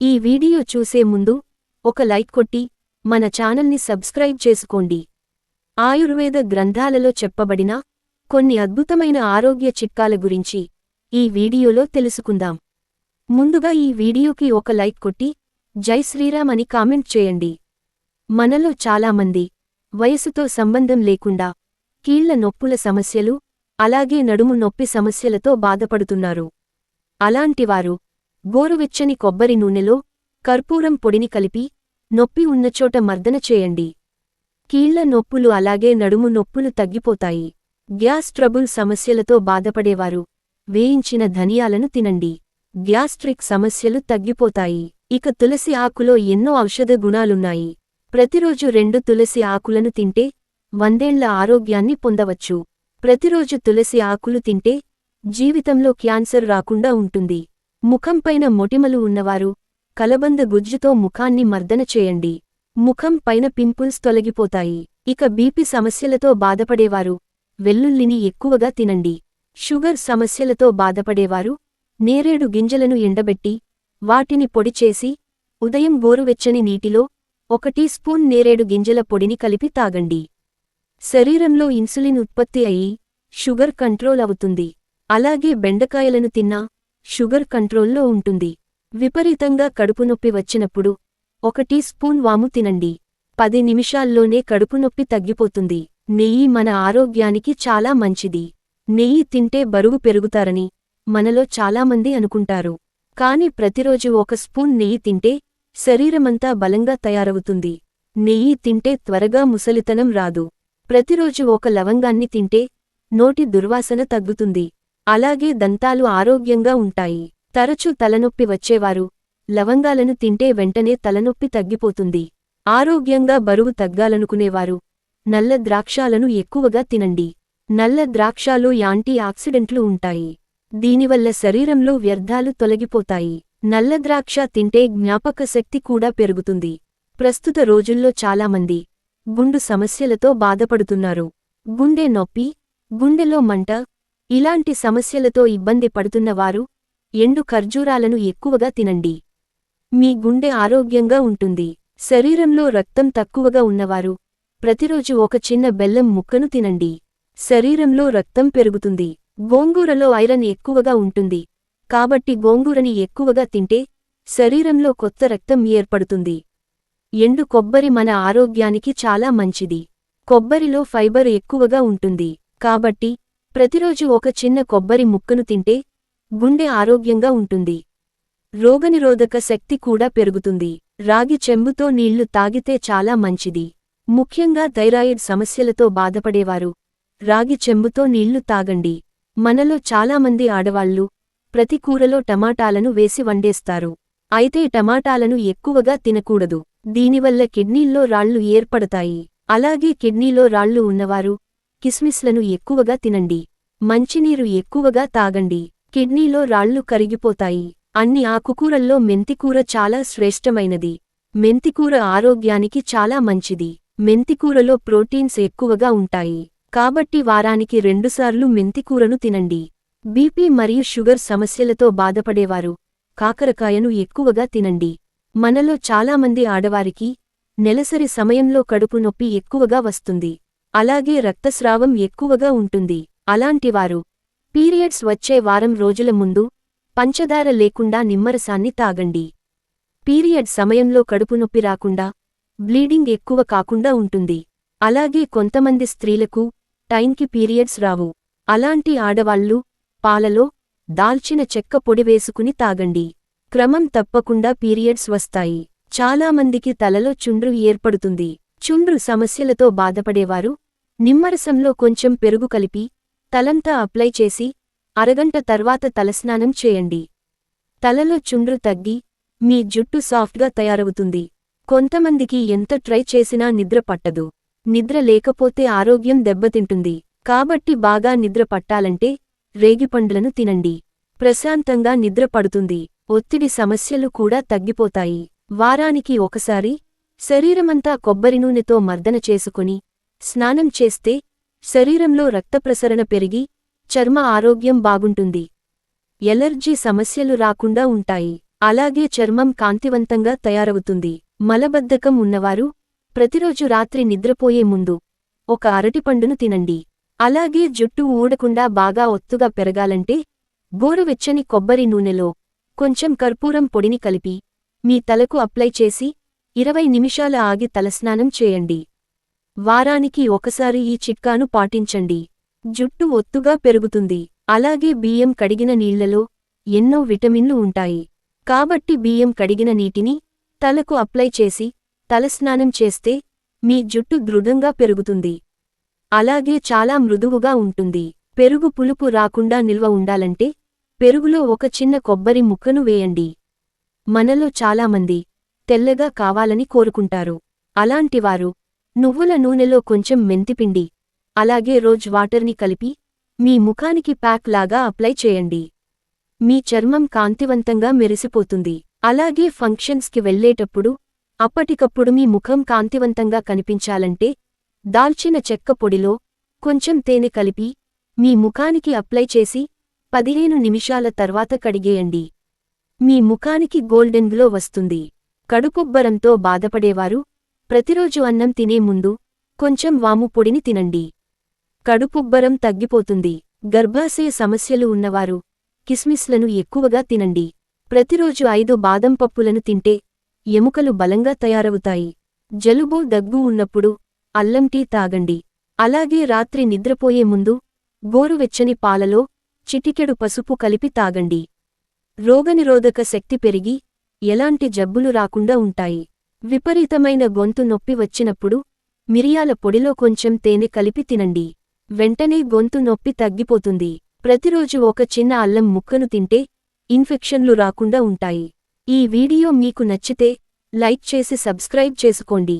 ఈ వీడియో చూసే ముందు ఒక లైక్ కొట్టి మన ఛానల్ని సబ్స్క్రైబ్ చేసుకోండి. ఆయుర్వేద గ్రంథాలలో చెప్పబడిన కొన్ని అద్భుతమైన ఆరోగ్య చిట్కాల గురించి ఈ వీడియోలో తెలుసుకుందాం. ముందుగా ఈ వీడియోకి ఒక లైక్ కొట్టి జై శ్రీరామ్ అని కామెంట్ చేయండి. మనలో చాలామంది వయసుతో సంబంధం లేకుండా కీళ్ళ నొప్పుల సమస్యలు అలాగే నడుము నొప్పి సమస్యలతో బాధపడుతున్నారు. అలాంటివారు గోరువెచ్చని కొబ్బరి నూనెలో కర్పూరం పొడిని కలిపి నొప్పి ఉన్నచోట మర్దన చేయండి. కీళ్ళ నొప్పులు అలాగే నడుము నొప్పులు తగ్గిపోతాయి. గ్యాస్ ట్రబుల్ సమస్యలతో బాధపడేవారు. వేయించిన ధనియాలను తినండి. గ్యాస్ట్రిక్ సమస్యలు తగ్గిపోతాయి. ఇక తులసి ఆకులో ఎన్నో ఔషధ గుణాలున్నాయి. ప్రతిరోజు రెండు తులసి ఆకులను తింటే వందేళ్ళ ఆరోగ్యాన్ని పొందవచ్చు. ప్రతిరోజు తులసి ఆకులు తింటే జీవితంలో క్యాన్సర్ రాకుండా ఉంటుంది. ముఖంపైన మొటిమలు ఉన్నవారు కలబంద గుజ్జుతో ముఖాన్ని మర్దన చేయండి. ముఖం పైన పింపుల్స్ తొలగిపోతాయి. ఇక బీపీ సమస్యలతో బాధపడేవారు వెల్లుల్లిని ఎక్కువగా తినండి. షుగర్ సమస్యలతో బాధపడేవారు నేరేడు గింజలను ఎండబెట్టి వాటిని పొడి చేసి ఉదయం గోరువెచ్చని నీటిలో ఒక టీ స్పూన్ నేరేడు గింజల పొడిని కలిపి తాగండి. శరీరంలో ఇన్సులిన్ ఉత్పత్తి అయి షుగర్ కంట్రోల్ అవుతుంది. అలాగే బెండకాయలను తిన్నా షుగర్ కంట్రోల్లో ఉంటుంది. విపరీతంగా కడుపునొప్పి వచ్చినప్పుడు ఒక టీ స్పూన్ వాము తినండి. పది నిమిషాల్లోనే కడుపునొప్పి తగ్గిపోతుంది. నెయ్యి మన ఆరోగ్యానికి చాలా మంచిది. నెయ్యి తింటే బరువు పెరుగుతారని మనలో చాలామంది అనుకుంటారు. కాని ప్రతిరోజు ఒక స్పూన్ నెయ్యి తింటే శరీరమంతా బలంగా తయారవుతుంది. నెయ్యి తింటే త్వరగా ముసలితనం రాదు. ప్రతిరోజు ఒక లవంగాన్ని తింటే నోటి దుర్వాసన తగ్గుతుంది. అలాగే దంతాలు ఆరోగ్యంగా ఉంటాయి. తరచూ తలనొప్పి వచ్చేవారు. లవంగాలను తింటే వెంటనే తలనొప్పి తగ్గిపోతుంది. ఆరోగ్యంగా బరువు తగ్గాలనుకునేవారు. నల్ల ద్రాక్షాలను ఎక్కువగా తినండి. నల్ల ద్రాక్షాలో యాంటీ ఆక్సిడెంట్లు ఉంటాయి. దీనివల్ల శరీరంలో వ్యర్థాలు తొలగిపోతాయి. నల్ల ద్రాక్ష తింటే జ్ఞాపక శక్తి కూడా పెరుగుతుంది. ప్రస్తుత రోజుల్లో చాలామంది గుండు సమస్యలతో బాధపడుతున్నారు. గుండె నొప్పి గుండెలో మంట ఇలాంటి సమస్యలతో ఇబ్బంది పడుతున్నవారు ఎండు ఖర్జూరాలను ఎక్కువగా తినండి. మీ గుండె ఆరోగ్యంగా ఉంటుంది. శరీరంలో రక్తం తక్కువగా ఉన్నవారు ప్రతిరోజు ఒక చిన్న బెల్లం ముక్కను తినండి. శరీరంలో రక్తం పెరుగుతుంది. గోంగూరలో ఐరన్ ఎక్కువగా ఉంటుంది. కాబట్టి గోంగూరని ఎక్కువగా తింటే శరీరంలో కొత్త రక్తం ఏర్పడుతుంది. ఎండు కొబ్బరి మన ఆరోగ్యానికి చాలా మంచిది. కొబ్బరిలో ఫైబర్ ఎక్కువగా ఉంటుంది. కాబట్టి ప్రతిరోజు ఒక చిన్న కొబ్బరి ముక్కను తింటే గుండె ఆరోగ్యంగా ఉంటుంది. రోగనిరోధక శక్తి కూడా పెరుగుతుంది. రాగి చెంబుతో నీళ్ళు తాగితే చాలా మంచిది. ముఖ్యంగా థైరాయిడ్ సమస్యలతో బాధపడేవారు. రాగి చెంబుతో నీళ్ళు తాగండి. మనలో చాలామంది ఆడవాళ్ళు ప్రతి కూరలో టమాటాలను వేసి వండేస్తారు. అయితే టమాటాలను ఎక్కువగా తినకూడదు. దీనివల్ల కిడ్నీల్లో రాళ్ళు ఏర్పడతాయి. అలాగే కిడ్నీలో రాళ్ళు ఉన్నవారు కిస్మిస్లను ఎక్కువగా తినండి. మంచినీరు ఎక్కువగా తాగండి. కిడ్నీలో రాళ్ళు కరిగిపోతాయి. అన్ని ఆకుకూరల్లో మెంతికూర చాలా శ్రేష్టమైనది. మెంతికూర ఆరోగ్యానికి చాలా మంచిది. మెంతికూరలో ప్రోటీన్స్ ఎక్కువగా ఉంటాయి. కాబట్టి వారానికి రెండుసార్లు మెంతికూరను తినండి. బీపీ మరియు షుగర్ సమస్యలతో బాధపడేవారు. కాకరకాయను ఎక్కువగా తినండి. మనలో చాలామంది ఆడవారికి నెలసరి సమయంలో కడుపు నొప్పి ఎక్కువగా వస్తుంది. అలాగే రక్తస్రావం ఎక్కువగా ఉంటుంది. అలాంటివారు పీరియడ్స్ వచ్చే వారం రోజుల ముందు పంచదార లేకుండా నిమ్మరసాన్ని తాగండి. పీరియడ్ సమయంలో కడుపు నొప్పి రాకుండా బ్లీడింగ్ ఎక్కువ కాకుండా ఉంటుంది. అలాగే కొంతమంది స్త్రీలకు టైంకి పీరియడ్స్ రావు. అలాంటి ఆడవాళ్ళు పాలలో దాల్చిన చెక్క పొడి వేసుకుని తాగండి. క్రమం తప్పకుండా పీరియడ్స్ వస్తాయి. చాలామందికి తలలో చుండ్రు ఏర్పడుతుంది. చుండ్రు సమస్యలతో బాధపడేవారు. నిమ్మరసంలో కొంచెం పెరుగు కలిపి తలంతా అప్లై చేసి అరగంట తర్వాత తలస్నానం చేయండి. తలలో చుండ్రు తగ్గి మీ జుట్టు సాఫ్ట్గా తయారవుతుంది. కొంతమందికి ఎంత ట్రై చేసినా నిద్ర పట్టదు. నిద్ర లేకపోతే ఆరోగ్యం దెబ్బతింటుంది. కాబట్టి బాగా నిద్ర పట్టాలంటే రేగిపండ్లను తినండి. ప్రశాంతంగా నిద్ర పడుతుంది. ఒత్తిడి సమస్యలు కూడా తగ్గిపోతాయి. వారానికి ఒకసారి శరీరమంతా కొబ్బరి నూనెతో మర్దన చేసుకుని స్నానం చేస్తే శరీరంలో రక్తప్రసరణ పెరిగి చర్మ ఆరోగ్యం బాగుంటుంది. ఎలర్జీ సమస్యలు రాకుండా ఉంటాయి. అలాగే చర్మం కాంతివంతంగా తయారవుతుంది. మలబద్ధకం ఉన్నవారు ప్రతిరోజు రాత్రి నిద్రపోయే ముందు ఒక అరటిపండును తినండి. అలాగే జుట్టు ఊడకుండా బాగా ఒత్తుగా పెరగాలంటే గోరువెచ్చని కొబ్బరి నూనెలో కొంచెం కర్పూరం పొడిని కలిపి మీ తలకు అప్లై చేసి ఇరవై నిమిషాల ఆగి తలస్నానం చేయండి. వారానికి ఒకసారి ఈ చిట్కాను పాటించండి. జుట్టు ఒత్తుగా పెరుగుతుంది. అలాగే బియ్యం కడిగిన నీళ్ళలో ఎన్నో విటమిన్లు ఉంటాయి. కాబట్టి బియ్యం కడిగిన నీటిని తలకు అప్లై చేసి తలస్నానం చేస్తే మీ జుట్టు దృఢంగా పెరుగుతుంది. అలాగే చాలా మృదువుగా ఉంటుంది. పెరుగు పులుపు రాకుండా నిల్వ ఉండాలంటే పెరుగులో ఒక చిన్న కొబ్బరి ముక్కను వేయండి. మనలో చాలామంది తెల్లగా కావాలని కోరుకుంటారు. అలాంటివారు నువ్వుల నూనెలో కొంచెం మెంతిపిండి అలాగే రోజ్ వాటర్ని కలిపి మీ ముఖానికి ప్యాక్ లాగా అప్లై చేయండి. మీ చర్మం కాంతివంతంగా మెరిసిపోతుంది. అలాగే ఫంక్షన్స్కి వెళ్ళేటప్పుడు అప్పటికప్పుడు మీ ముఖం కాంతివంతంగా కనిపించాలంటే దాల్చిన చెక్క పొడిలో కొంచెం తేనె కలిపి మీ ముఖానికి అప్లై చేసి పదిహేను నిమిషాల తర్వాత కడిగేయండి. మీ ముఖానికి గోల్డెన్ గ్లో వస్తుంది. కడుపుబ్బరంతో బాధపడేవారు. ప్రతిరోజు అన్నం తినే ముందు కొంచెం వాము పొడిని తినండి. కడుపుబ్బరం తగ్గిపోతుంది. గర్భాశయ సమస్యలు ఉన్నవారు కిస్మిస్లను ఎక్కువగా తినండి. ప్రతిరోజు ఐదు బాదం పప్పులను తింటే ఎముకలు బలంగా తయారవుతాయి. జలుబు దగ్గు ఉన్నప్పుడు అల్లం టీ తాగండి. అలాగే రాత్రి నిద్రపోయే ముందు గోరువెచ్చని పాలలో చిటికెడు పసుపు కలిపి తాగండి. రోగనిరోధక శక్తి పెరిగి ఎలాంటి జబ్బులు రాకుండా ఉంటాయి. విపరీతమైన గొంతు నొప్పి వచ్చినప్పుడు మిరియాల పొడిలో కొంచెం తేనె కలిపి తినండి. వెంటనే గొంతు నొప్పి తగ్గిపోతుంది. ప్రతిరోజు ఒక చిన్న అల్లం ముక్కను తింటే ఇన్ఫెక్షన్లు రాకుండా ఉంటాయి. ఈ వీడియో మీకు నచ్చితే లైక్ చేసి సబ్స్క్రైబ్ చేసుకోండి.